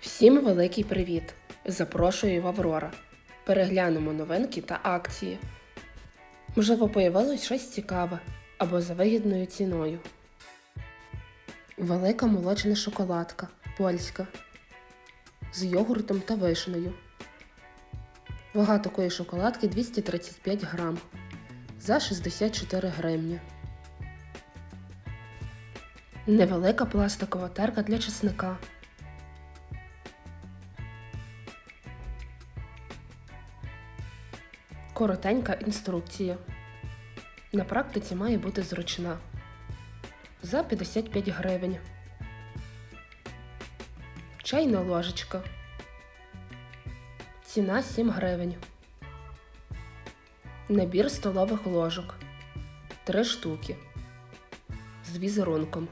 Всім великий привіт! Запрошую в Аврора. Переглянемо новинки та акції. Можливо, появилось щось цікаве або за вигідною ціною. Велика молочна шоколадка польська з йогуртом та вишнею. Вага такої шоколадки 235 грам за 64 гривні. Невелика пластикова терка для чесника. Коротенька інструкція. На практиці має бути зручна. За 55 гривень. Чайна ложечка. Ціна 7 гривень. Набір столових ложок. 3 штуки. З візерунком.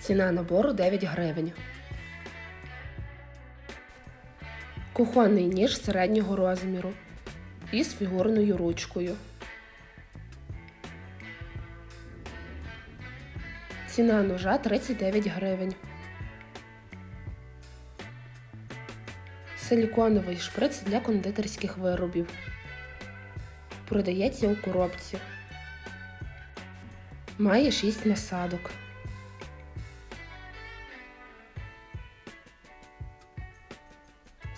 Ціна набору 9 гривень. Кухонний ніж середнього розміру із фігурною ручкою. Ціна ножа 39 гривень. Силіконовий шприц для кондитерських виробів. Продається у коробці. Має 6 насадок.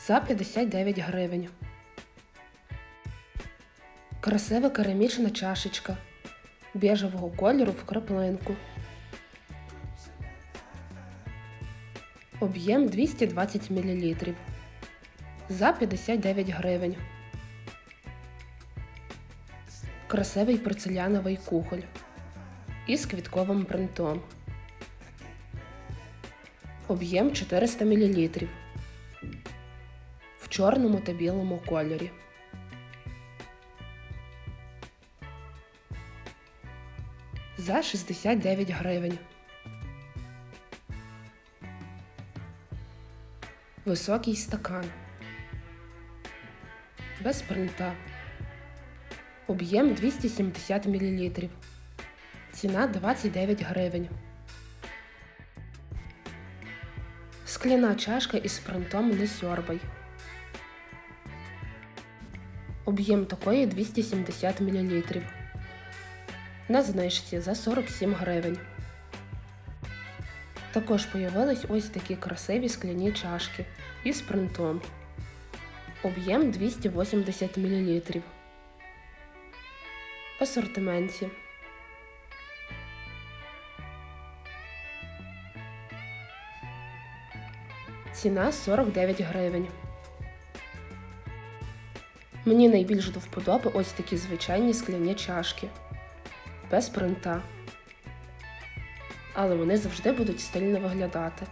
За 59 гривень. Красива керамічна чашечка біжевого кольору в краплинку. Об'єм 220 мл за 59 гривень. Красивий порцеляновий кухоль із квітковим принтом. Об'єм 400 мл чорному та білому кольорі. За 69 гривень. Високий стакан. Без принта. Об'єм 270 мл. Ціна 29 гривень. Скляна чашка із принтом не сьорбай. Об'єм такої 270 мл. На знижці за 47 гривень. Також появились ось такі красиві скляні чашки із принтом. Об'єм 280 мл. В асортименті. Ціна 49 гривень. Мені найбільш до вподоби ось такі звичайні скляні чашки. Без принта. Але вони завжди будуть стильно виглядати.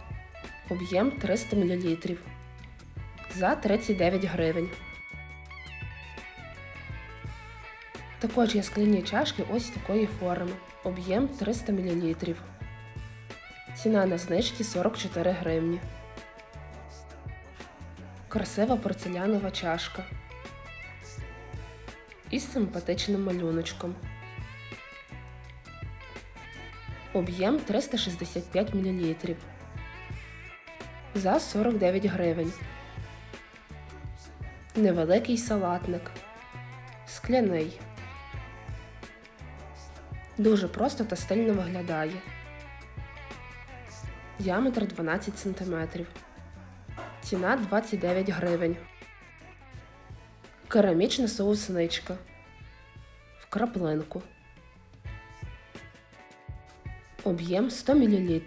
Об'єм 300 мл. За 39 гривень. Також є скляні чашки ось такої форми. Об'єм 300 мл. Ціна на знижці 44 гривні. Красива порцелянова чашка із симпатичним малюночком. Об'єм 365 мл. За 49 гривень. Невеликий салатник. Скляний. Дуже просто та стильно виглядає. Діаметр 12 см. Ціна 29 гривень. Керамічна соусничка в краплинку. Об'єм 100 мл.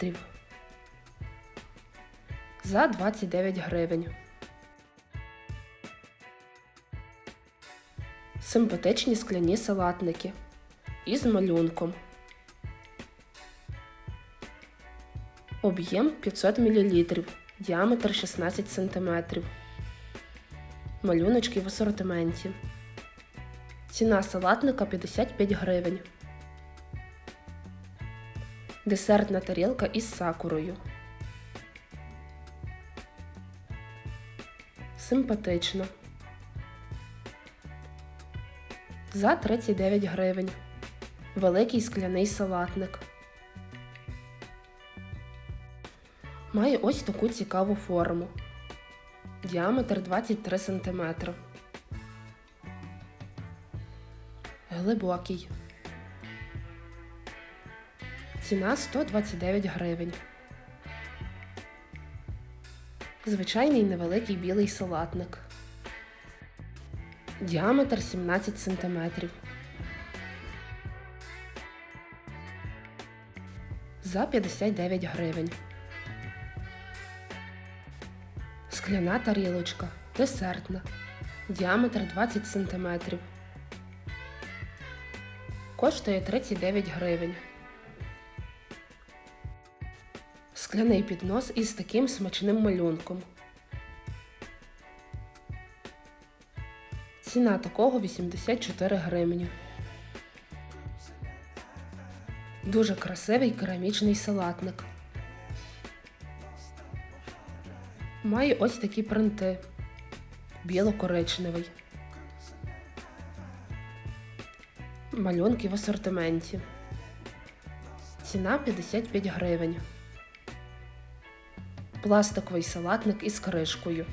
За 29 гривень. Симпатичні скляні салатники із малюнком. Об'єм 500 мл. Діаметр 16 см. Малюночки в асортименті. Ціна салатника 55 гривень. Десертна тарілка із сакурою. Симпатично. За 39 гривень. Великий скляний салатник. Має ось таку цікаву форму. Діаметр 23 см. Глибокий. Ціна 129 гривень. Звичайний невеликий білий салатник. Діаметр 17 см. За 59 гривень. Скляна тарілочка. Десертна. Діаметр 20 см. Коштує 39 гривень. Скляний піднос із таким смачним малюнком. Ціна такого 84 гривні. Дуже красивий керамічний салатник. Має ось такі принти. Біло-коричневий. Малюнки в асортименті. Ціна 55 гривень. Пластиковий салатник із кришкою.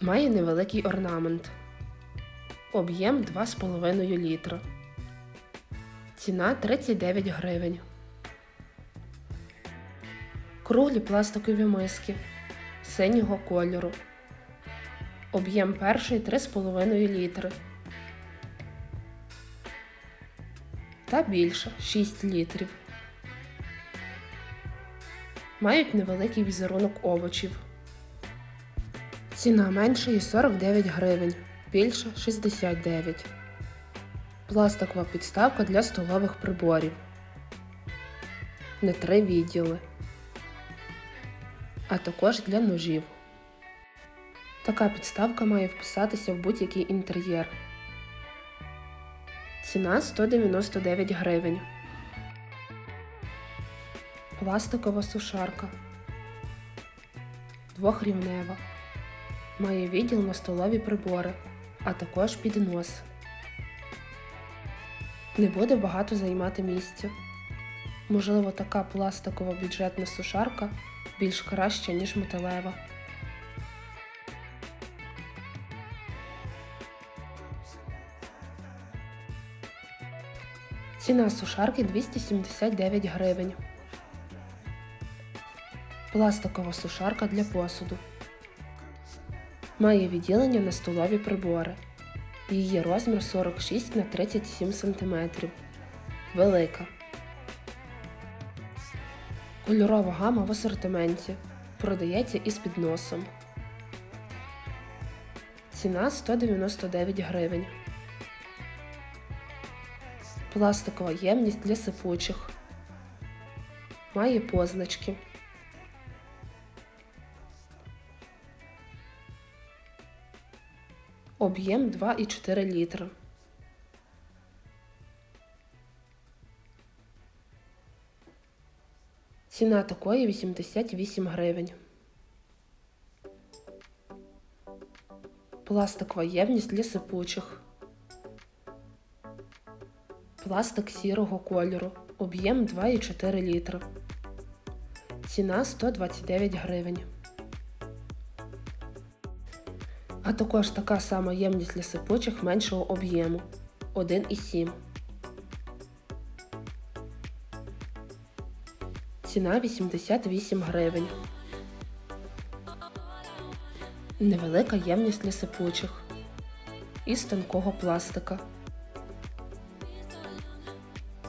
Має невеликий орнамент. Об'єм 2,5 літра. Ціна 39 гривень. Круглі пластикові миски синього кольору. Об'єм перший 3,5 літри. Та більша 6 літрів. Мають невеликий візерунок овочів. Ціна меншої 49 гривень, більша 69. Пластикова підставка для столових приборів. Не три відділи. А також для ножів. Така підставка має вписатися в будь-який інтер'єр. Ціна 199 гривень. Пластикова сушарка. Двохрівнева. Має відділ на столові прибори, а також піднос. Не буде багато займати місця. Можливо, така пластикова бюджетна сушарка більш краща, ніж металева. Ціна сушарки 279 гривень. Пластикова сушарка для посуду. Має відділення на столові прибори. Її розмір 46 на 37 см. Велика. Кольорова гама в асортименті. Продається із підносом. Ціна 199 гривень. Пластикова ємність для сипучих. Має позначки. Об'єм 2,4 літра. Ціна такої 88 гривень. Пластикова ємність для сипучих. Пластик сірого кольору. Об'єм 2,4 літра. Ціна 129 гривень. А також така сама ємність для сипучих меншого об'єму 1,7. Ціна 88 гривень. Невелика ємність для сипучих. Із тонкого пластика.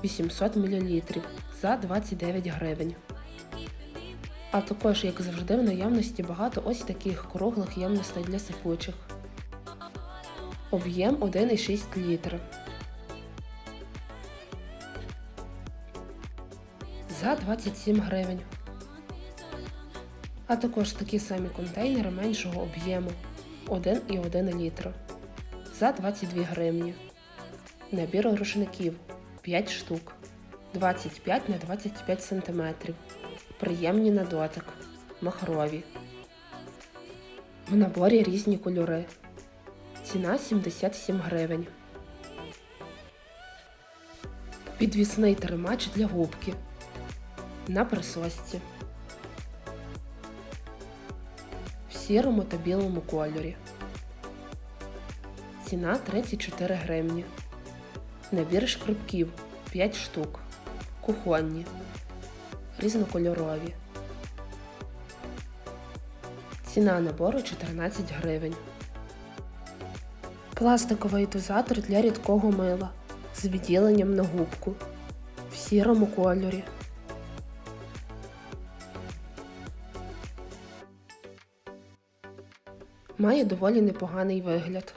800 мл за 29 гривень. А також, як завжди, в наявності багато ось таких круглих ємностей для сипучих. Об'єм 1,6 літра. За 27 гривень. А також такі самі контейнери меншого об'єму 1,1 літра. За 22 гривні. Набір рушників 5 штук. 25 на 25 см. Приємні на дотик. Махрові. В наборі різні кольори. Ціна 77 гривень. Підвісний тримач для губки на присосці. В сірому та білому кольорі. Ціна 34 гривні. Набір шкрипків 5 штук. Кухонні. Різнокольорові. Ціна набору 14 гривень. Пластиковий дозатор для рідкого мила з відділенням на губку в сірому кольорі. Має доволі непоганий вигляд.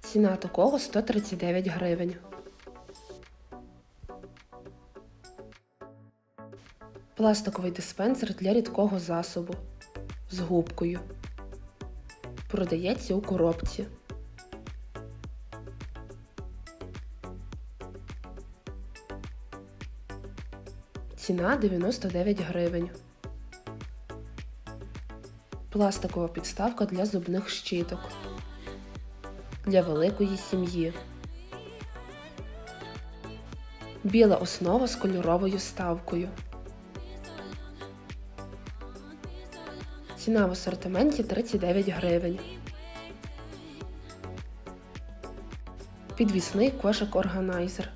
Ціна такого 139 гривень. Пластиковий диспенсер для рідкого засобу з губкою. Продається у коробці. Ціна 99 гривень. Пластикова підставка для зубних щіток. Для великої сім'ї. Біла основа з кольоровою ставкою. Ціна в асортименті 39 гривень. Підвісний кошик органайзер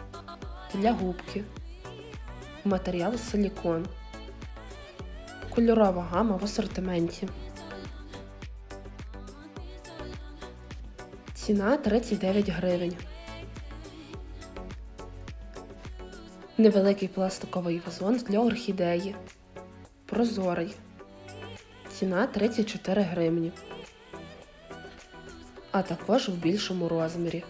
для губки. Матеріал силікон. Кольорова гама в асортименті. Ціна 39 гривень. Невеликий пластиковий вазон для орхідеї. Прозорий. Ціна 34 гривні. А також в більшому розмірі.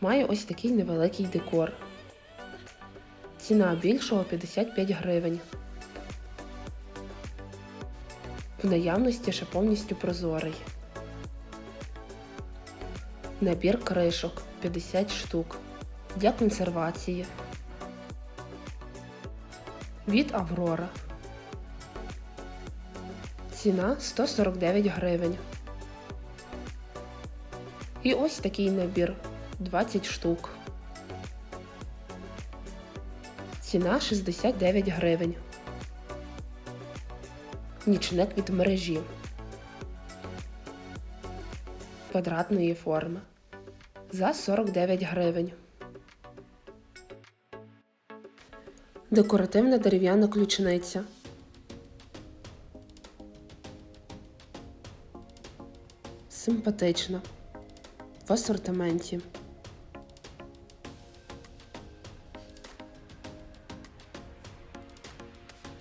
Має ось такий невеликий декор. Ціна більшого 55 гривень. В наявності ще повністю прозорий. Набір кришок 50 штук для консервації. Від Аврора. Ціна 149 гривень. І ось такий набір 20 штук. Ціна 69 гривень. Нічник від мережі. Квадратної форми. За 49 гривень. Декоративна дерев'яна ключниця. Симпатична. В асортименті.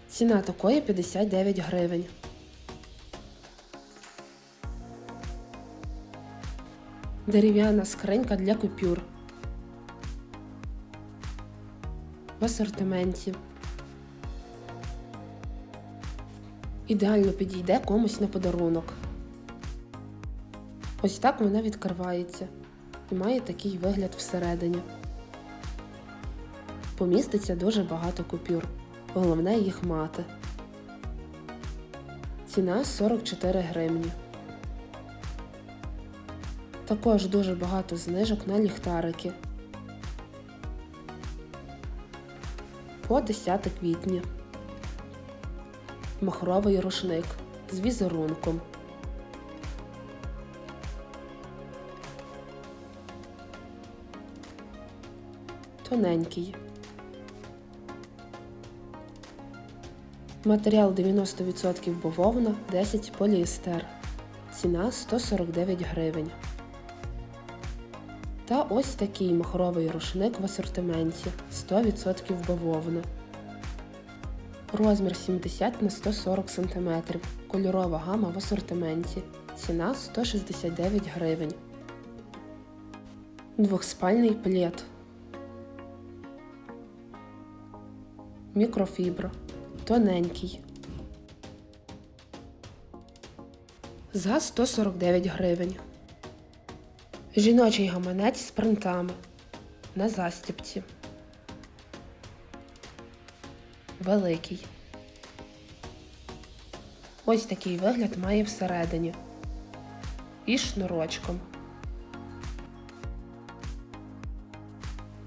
Ціна такої 59 гривень. Дерев'яна скринька для купюр. В асортименті. Ідеально підійде комусь на подарунок. Ось так вона відкривається і має такий вигляд всередині. Поміститься дуже багато купюр. Головне їх мати. Ціна 44 гривні. Також дуже багато знижок на ліхтарики. По 10 квітня. Махровий рушник з візерунком. Тоненький. Матеріал 90% бавовна, 10 поліестер. Ціна 149 гривень. Та ось такий махровий рушник в асортименті 100% бавовна. Розмір 70 на 140 см. Кольорова гама в асортименті. Ціна 169 гривень. Двохспальний плед. Мікрофібра. Тоненький. За 149 гривень. Жіночий гаманець з принтами. На застіпці. Великий. Ось такий вигляд має всередині. І шнурочком.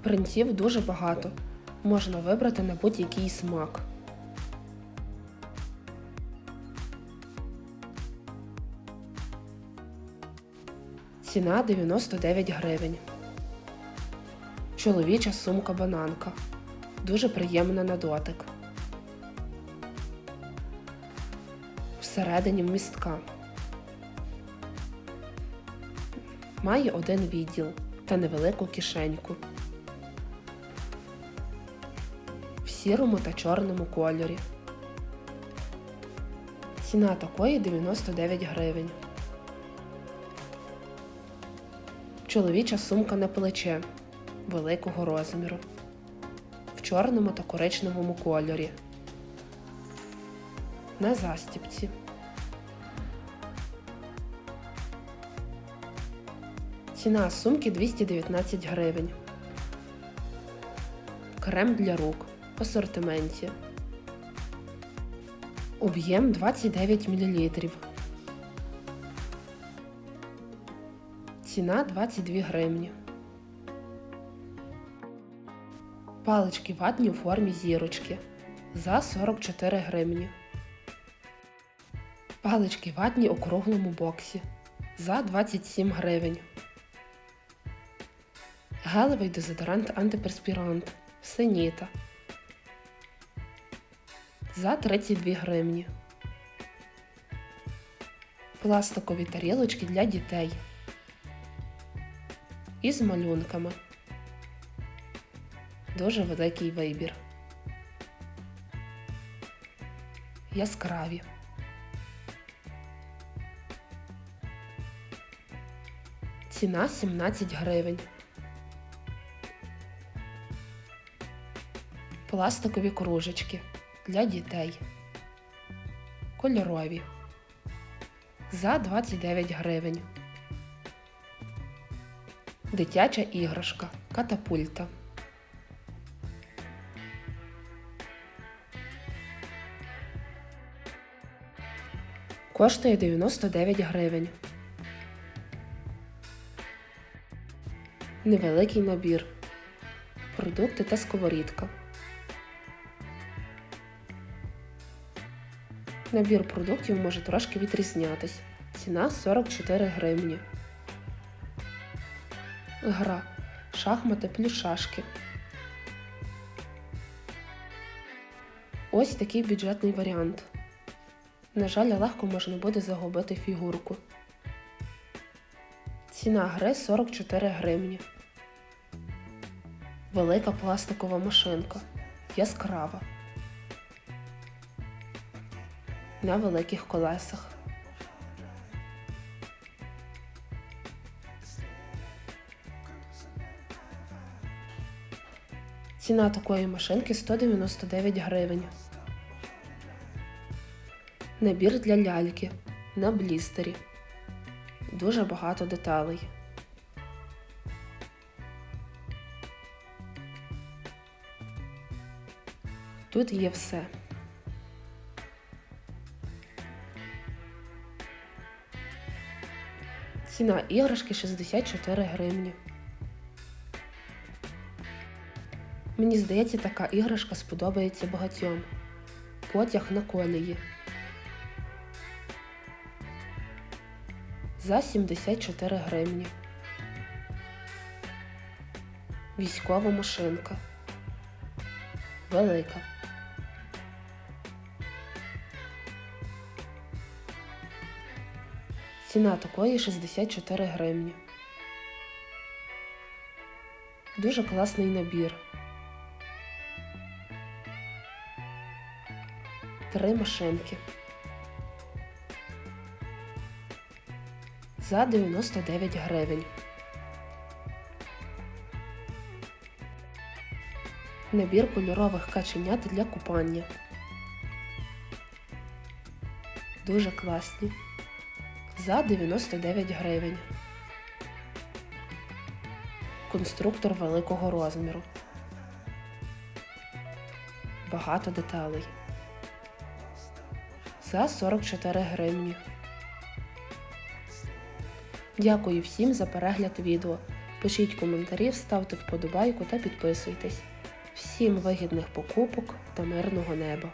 Принтів дуже багато. Можна вибрати на будь-який смак. Ціна 99 гривень. Чоловіча сумка бананка. Дуже приємна на дотик. Всередині містка. Має один відділ та невелику кишеньку. В сірому та чорному кольорі. Ціна такої 99 гривень. Чоловіча сумка на плече великого розміру. В чорному та коричневому кольорі. На застіпці. Ціна сумки 219 гривень. Крем для рук в асортименті. Об'єм 29 мл. Ціна 22 гривні. Палички ватні у формі зірочки за 44 гривні. Палички ватні у круглому боксі за 27 гривень. Гелевий дезодорант антиперспірант Синіта за 32 гривні. Пластикові тарілочки для дітей із малюнками. Дуже великий вибір. Яскраві. Ціна 17 гривень. Пластикові кружечки для дітей. Кольорові. За 29 гривень. Дитяча іграшка. Катапульта. Коштує 99 гривень. Невеликий набір. Продукти та сковорідка. Набір продуктів може трошки відрізнятись. Ціна 44 гривні. Гра. Шахмати плюс шашки. Ось такий бюджетний варіант. На жаль, легко можна буде загубити фігурку. Ціна гри 44 гривні. Велика пластикова машинка. Яскрава. На великих колесах. Ціна такої машинки 199 гривень. Набір для ляльки на блістері. Дуже багато деталей. Тут є все. Ціна іграшки 64 гривні. Мені здається, така іграшка сподобається багатьом. Потяг на колії. За 74 гривні. Військова машинка. Велика. Ціна такої 64 гривні. Дуже класний набір. Три машинки. За 99 гривень. Набір кольорових каченят для купання. Дуже класні. За 99 гривень. Конструктор великого розміру. Багато деталей. За 44 гривні. Дякую всім за перегляд відео. Пишіть коментарі, ставте вподобайку та підписуйтесь. Всім вигідних покупок та мирного неба!